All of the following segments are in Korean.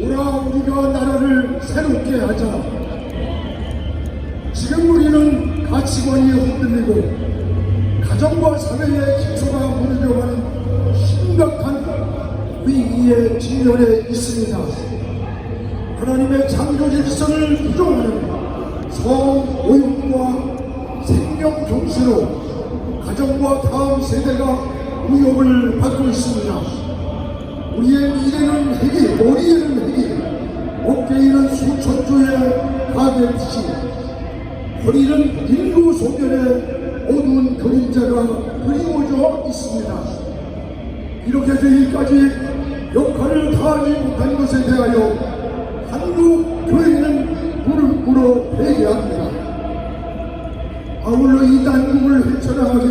오라 우리가 나라를 새롭게 하자. 지금 우리는 가치관이 흔들리고 가정과 사회의 기초가 무너져가는 심각한 위기에 직면해 있습니다. 하나님의 창조 질서를 부정하는 성오용과 생명 경수로 가정과 다음 세대가 위협을 받고 있습니다. 우리의 미래는 핵이, 머리에는 핵이, 어깨에는 수천 조의 가계빛이, 허리는 인구 소멸의 어두운 그림자가 그리워져 있습니다. 이렇게 되기까지 역할을 다하지 못한 것에 대하여 한국 교회는 무릎 꿇어 회개합니다. 아울러 이 난국을 헤쳐나가기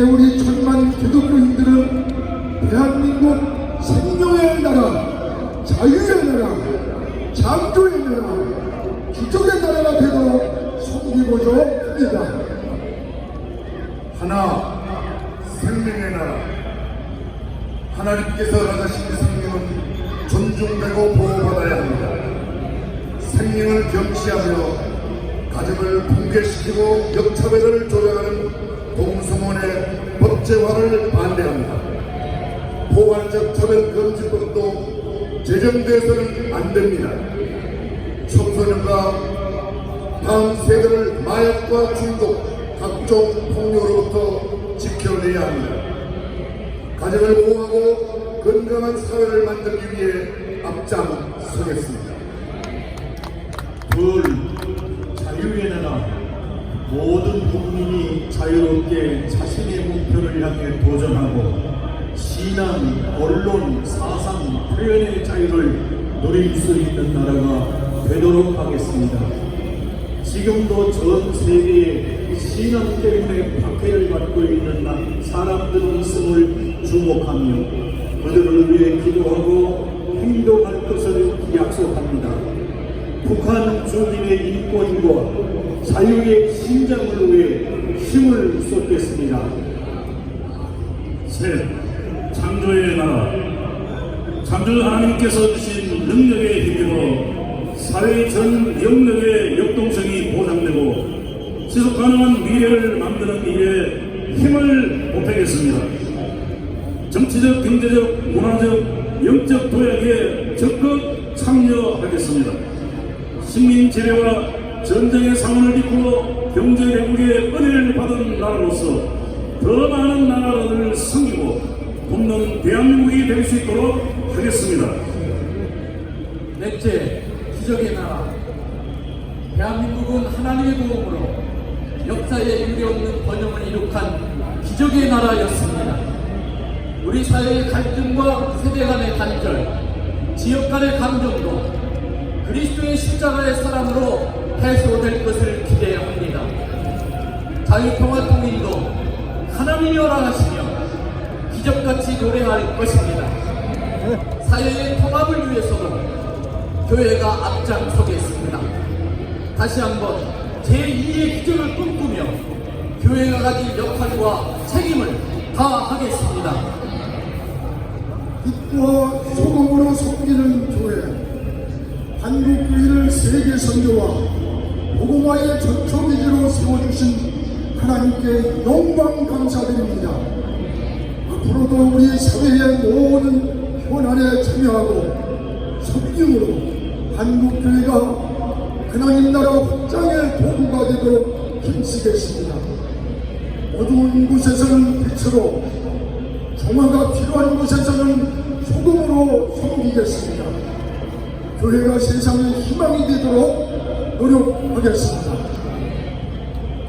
이에 우리 천만 기독교인들은 대한민국 생명의 나라, 자유의 나라, 창조의 나라, 기적의 나라가 되도록 섬기고자 합니다. 하나 생명의 나라 하나님께서 나가신 생명은 존중되고 보호받아야 합니다. 생명을 경시하며 가정을 붕괴시키고 역차별을 조장하는 동성혼의 법제화를 반대합니다. 포괄적 차별금지법도 제정돼서는 안 됩니다. 청소년과 다음 세대를 마약과 중독, 각종 폭력으로부터 지켜내야 합니다. 가정을 보호하고 건강한 사회를 만들기 위해 앞장서겠습니다. 둘, 자유의 나라. 모든 국민이 자유롭게 자신의 목표를 향해 도전하고 신앙, 언론, 사상, 표현의 자유를 누릴 수 있는 나라가 되도록 하겠습니다. 지금도 전 세계에 신앙 때문에 박해를 받고 있는 나- 사람들이 있음을 주목하며 그들을 위해 기도하고 행동할 것을 약속합니다. 북한 주민의 인권과 자유의 신장을 위해 힘을 쏟겠습니다. 셋, 창조의 나라. 창조 하나님께서 주신 능력의 힘으로 사회 전 영역의 역동성이 보장되고 지속 가능한 미래를 만드는 일에 힘을 보태겠습니다. 정치적, 경제적, 문화적, 영적 도약에 적극 참여하겠습니다. 식민 지배와 전쟁의 상흔을 딛고 경제 회복의 은혜를 받은 나라로서 더 많은 나라들을 섬기고 돕는 대한민국이 될 수 있도록 하겠습니다. 넷째, 기적의 나라. 대한민국은 하나님의 도움으로 역사에 유례없는 번영을 이룩한 기적의 나라였습니다. 우리 사회의 갈등과 세대 간의 단절, 지역 간의 감정도 그리스도의 십자가의 사랑으로 해소될 것을 기대합니다. 자유평화 통일도 하나님이 허락하시며 기적같이 노래할 것입니다. 사회의 통합을 위해서도 교회가 앞장서겠습니다. 다시 한번 제2의 기적을 꿈꾸며 교회가 가진 역할과 책임을 다하겠습니다. 빛과 소금으로 섬기는 교회 한국 교회를 세계 선교와 복음화의 전초기지로 세워주신 하나님께 영광 감사드립니다. 앞으로도 우리 사회의 모든 현안에 참여하고 섬김으로 한국 교회가 하나님 나라 확장의 도구가 되도록 힘쓰겠습니다. 어두운 곳에서는 빛으로 평화가 필요한 곳에서는 소금으로 섬기겠습니다. 교회가 세상의 희망이 되도록 노력하겠습니다.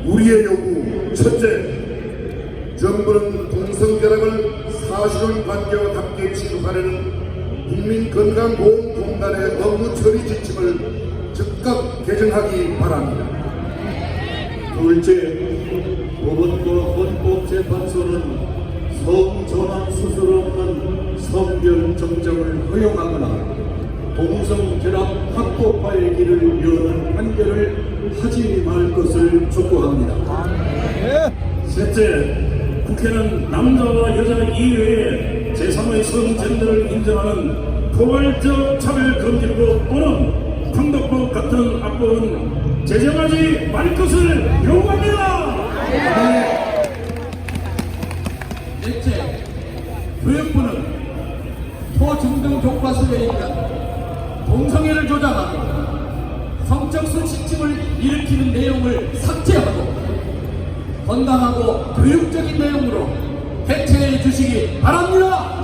우리의 요구 첫째, 정부는 동성결합을 사실혼 관계와 함께 취급하려는 국민건강보험공단의 업무 처리 지침을 즉각 개정하기 바랍니다. 둘째, 법원과 헌법재판소는 성전환 수술 없는 성별 정정을 허용하거나 동성 결합 합법화의 길을 여는 판결을 하지 말 것을 촉구합니다. 셋째, 국회는 남자와 여자 이외에 제3의 성전들을 인정하는 포괄적 차별 금지법 또는 방독법 같은 악법은 제정하지 말 것을 요구합니다. 넷째, 교육부는 토중등 교과서에 있는 동성애를 조장하고 성적 수치심을 일으키는 내용을 삭제하고 건강하고 교육적인 내용으로 대체해 주시기 바랍니다.